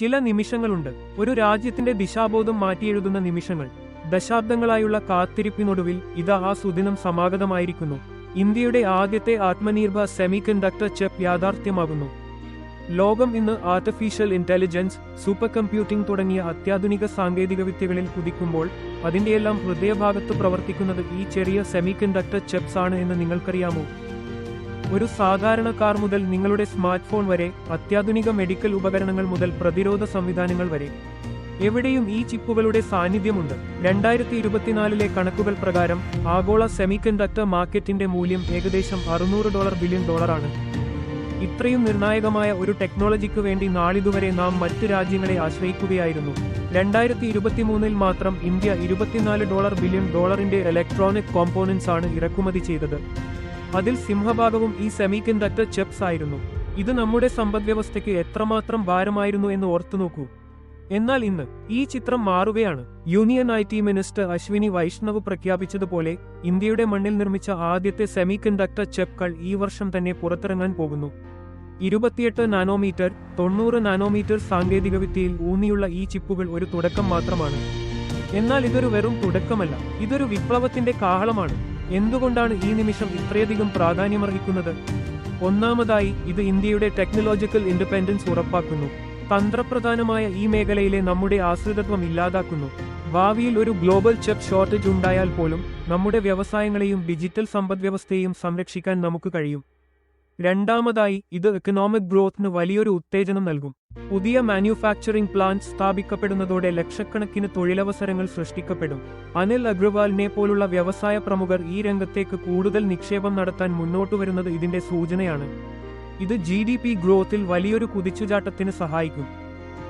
ചില നിമിഷങ്ങളുണ്ട്. ഒരു രാജ്യത്തിന്റെ ദിശാബോധം മാറ്റിയെഴുതുന്ന നിമിഷങ്ങൾ. ദശാബ്ദങ്ങളായുള്ള കാത്തിരിപ്പിനൊടുവിൽ ഇത് ആ സുദിനം സമാഗതമായിരിക്കുന്നു. ഇന്ത്യയുടെ ആദ്യത്തെ ആത്മനിർഭർ സെമി കണ്ടക്ടർ ചെപ്പ് യാഥാർത്ഥ്യമാകുന്നു. ലോകം ഇന്ന് ആർട്ടിഫിഷ്യൽ ഇന്റലിജൻസ് സൂപ്പർ കമ്പ്യൂട്ടിംഗ് തുടങ്ങിയ അത്യാധുനിക സാങ്കേതികവിദ്യകളിൽ കുതിക്കുമ്പോൾ അതിന്റെയെല്ലാം ഹൃദയഭാഗത്ത് പ്രവർത്തിക്കുന്നത് ഈ ചെറിയ സെമി കണ്ടക്ടർ ചെപ്സ് ആണ് എന്ന് നിങ്ങൾക്കറിയാമോ? ഒരു സാധാരണ കാർ മുതൽ നിങ്ങളുടെ സ്മാർട്ട് ഫോൺ വരെ അത്യാധുനിക മെഡിക്കൽ ഉപകരണങ്ങൾ മുതൽ പ്രതിരോധ സംവിധാനങ്ങൾ വരെ. എവിടെയും ഈ ചിപ്പുകളുടെ സാന്നിധ്യമുണ്ട്. രണ്ടായിരത്തി ഇരുപത്തിനാലിലെ കണക്കുകൾ പ്രകാരം ആഗോള സെമികണ്ടക്ടർ മാർക്കറ്റിന്റെ മൂല്യം ഏകദേശം അറുന്നൂറ് ഡോളർ ബില്യൺ ഡോളറാണ്. ഇത്രയും നിർണായകമായ ഒരു ടെക്നോളജിക്ക് വേണ്ടി നാളിതുവരെ നാം മറ്റ് രാജ്യങ്ങളെ ആശ്രയിക്കുകയായിരുന്നു. രണ്ടായിരത്തി ഇരുപത്തിമൂന്നിൽ മാത്രം ഇന്ത്യ ഇരുപത്തിനാല് ഡോളർ ബില്യൺ ഡോളറിന്റെ ഇലക്ട്രോണിക് കോമ്പോണൻസ് ആണ് ഇറക്കുമതി ചെയ്തത്. അതിൽ സിംഹഭാഗവും ഈ സെമി കണ്ടക്ടർ ചെപ്സ് ആയിരുന്നു. ഇത് നമ്മുടെ സമ്പദ്വ്യവസ്ഥയ്ക്ക് എത്രമാത്രം ഭാരമായിരുന്നു എന്ന് ഓർത്തുനോക്കൂ എന്നാൽ ഇന്ന് ഈ ചിത്രം മാറുകയാണ്. Union I T minister Ashwini Vaishnaw പ്രഖ്യാപിച്ചതുപോലെ ഇന്ത്യയുടെ മണ്ണിൽ നിർമ്മിച്ച ആദ്യത്തെ സെമി കണ്ടക്ടർ ചെപ്പുകൾ ഈ വർഷം തന്നെ പുറത്തിറങ്ങാൻ പോകുന്നു. ഇരുപത്തിയെട്ട് നാനോമീറ്റർ തൊണ്ണൂറ് നാനോമീറ്റർ സാങ്കേതികവിദ്യയിൽ ഊന്നിയുള്ള ഈ ചിപ്പുകൾ ഒരു തുടക്കം മാത്രമാണ്. എന്നാൽ ഇതൊരു വെറും തുടക്കമല്ല. ഇതൊരു വിപ്ലവത്തിന്റെ കാഹളമാണ്. എന്തുകൊണ്ടാണ് ഈ നിമിഷം ഇത്രയധികം പ്രാധാന്യമർഹിക്കുന്നത്? ഒന്നാമതായി ഇത് ഇന്ത്യയുടെ ടെക്നോളജിക്കൽ ഇൻഡിപെൻഡൻസ് ഉറപ്പാക്കുന്നു. തന്ത്രപ്രധാനമായ ഈ മേഖലയിലെ നമ്മുടെ ആശ്രിതത്വം ഇല്ലാതാക്കുന്നു. ഭാവിയിൽ ഒരു ഗ്ലോബൽ ചെപ്പ് ഷോർട്ടേജ് ഉണ്ടായാൽ പോലും നമ്മുടെ വ്യവസായങ്ങളെയും ഡിജിറ്റൽ സമ്പദ്വ്യവസ്ഥയെയും സംരക്ഷിക്കാൻ നമുക്ക് കഴിയും. രണ്ടാമതായി ഇത് എക്കണോമിക് ഗ്രോത്തിന് വലിയൊരു ഉത്തേജനം നൽകും. പുതിയ മാനുഫാക്ചറിംഗ് പ്ലാന്റ് സ്ഥാപിക്കപ്പെടുന്നതോടെ ലക്ഷക്കണക്കിന് തൊഴിലവസരങ്ങൾ സൃഷ്ടിക്കപ്പെടും. അനിൽ അഗ്രവാലിനെ പോലുള്ള വ്യവസായ പ്രമുഖർ ഈ രംഗത്തേക്ക് കൂടുതൽ നിക്ഷേപം നടത്താൻ മുന്നോട്ട് വരുന്നത് ഇതിന്റെ സൂചനയാണ്. ഇത് ജി ഡി പി ഗ്രോത്തിൽ വലിയൊരു കുതിച്ചുചാട്ടത്തിന് സഹായിക്കും.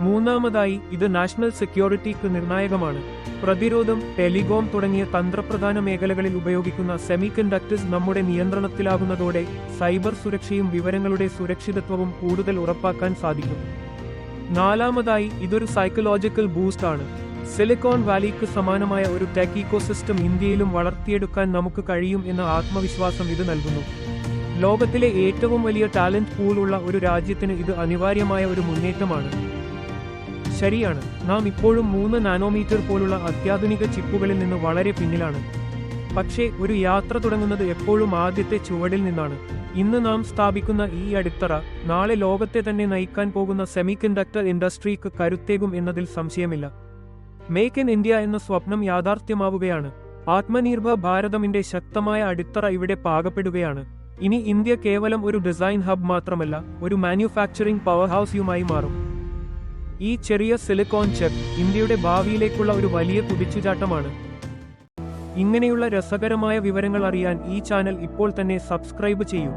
മൂന്നാമതായി ഇത് നാഷണൽ സെക്യൂരിറ്റിക്ക് നിർണായകമാണ്. പ്രതിരോധം ടെലികോം തുടങ്ങിയ തന്ത്രപ്രധാന മേഖലകളിൽ ഉപയോഗിക്കുന്ന സെമി കണ്ടക്ടേഴ്സ് നമ്മുടെ നിയന്ത്രണത്തിലാകുന്നതോടെ സൈബർ സുരക്ഷയും വിവരങ്ങളുടെ സുരക്ഷിതത്വവും കൂടുതൽ ഉറപ്പാക്കാൻ സാധിക്കും. നാലാമതായി ഇതൊരു സൈക്കോളജിക്കൽ ബൂസ്റ്റ് ആണ്. സിലിക്കോൺ വാലിക്ക് സമാനമായ ഒരു ടെക് ഇക്കോസിസ്റ്റം ഇന്ത്യയിലും വളർത്തിയെടുക്കാൻ നമുക്ക് കഴിയും എന്ന ആത്മവിശ്വാസം ഇത് നൽകുന്നു. ലോകത്തിലെ ഏറ്റവും വലിയ ടാലന്റ് പൂളുള്ള ഒരു രാജ്യത്തിന് ഇത് അനിവാര്യമായ ഒരു മുന്നേറ്റമാണ്. ശരിയാണ്. നാം ഇപ്പോഴും മൂന്ന് നാനോമീറ്റർ പോലുള്ള അത്യാധുനിക ചിപ്പുകളിൽ നിന്ന് വളരെ പിന്നിലാണ്. പക്ഷേ ഒരു യാത്ര തുടങ്ങുന്നത് എപ്പോഴും ആദ്യത്തെ ചുവടിൽ നിന്നാണ്. ഇന്ന് നാം സ്ഥാപിക്കുന്ന ഈ അടിത്തറ നാളെ ലോകത്തെ തന്നെ നയിക്കാൻ പോകുന്ന സെമി കണ്ടക്ടർ ഇൻഡസ്ട്രിക്ക് കരുത്തേകും എന്നതിൽ സംശയമില്ല. മേക്ക് ഇൻ ഇന്ത്യ എന്ന സ്വപ്നം യാഥാർത്ഥ്യമാവുകയാണ്. ആത്മനിർഭർ ഭാരതമിന്റെ ശക്തമായ അടിത്തറ ഇവിടെ പാകപ്പെടുകയാണ്. ഇനി ഇന്ത്യ കേവലം ഒരു ഡിസൈൻ ഹബ് മാത്രമല്ല ഒരു മാനുഫാക്ചറിംഗ് പവർ ഹൗസിയുമായി മാറും. ഈ ചെറിയ സിലിക്കോൺ ചെപ്പ് ഇന്ത്യയുടെ ഭാവിയിലേക്കുള്ള ഒരു വലിയ കുതിച്ചുചാട്ടമാണ്. ഇങ്ങനെയുള്ള രസകരമായ വിവരങ്ങൾ അറിയാൻ ഈ ചാനൽ ഇപ്പോൾ തന്നെ സബ്സ്ക്രൈബ് ചെയ്യൂ.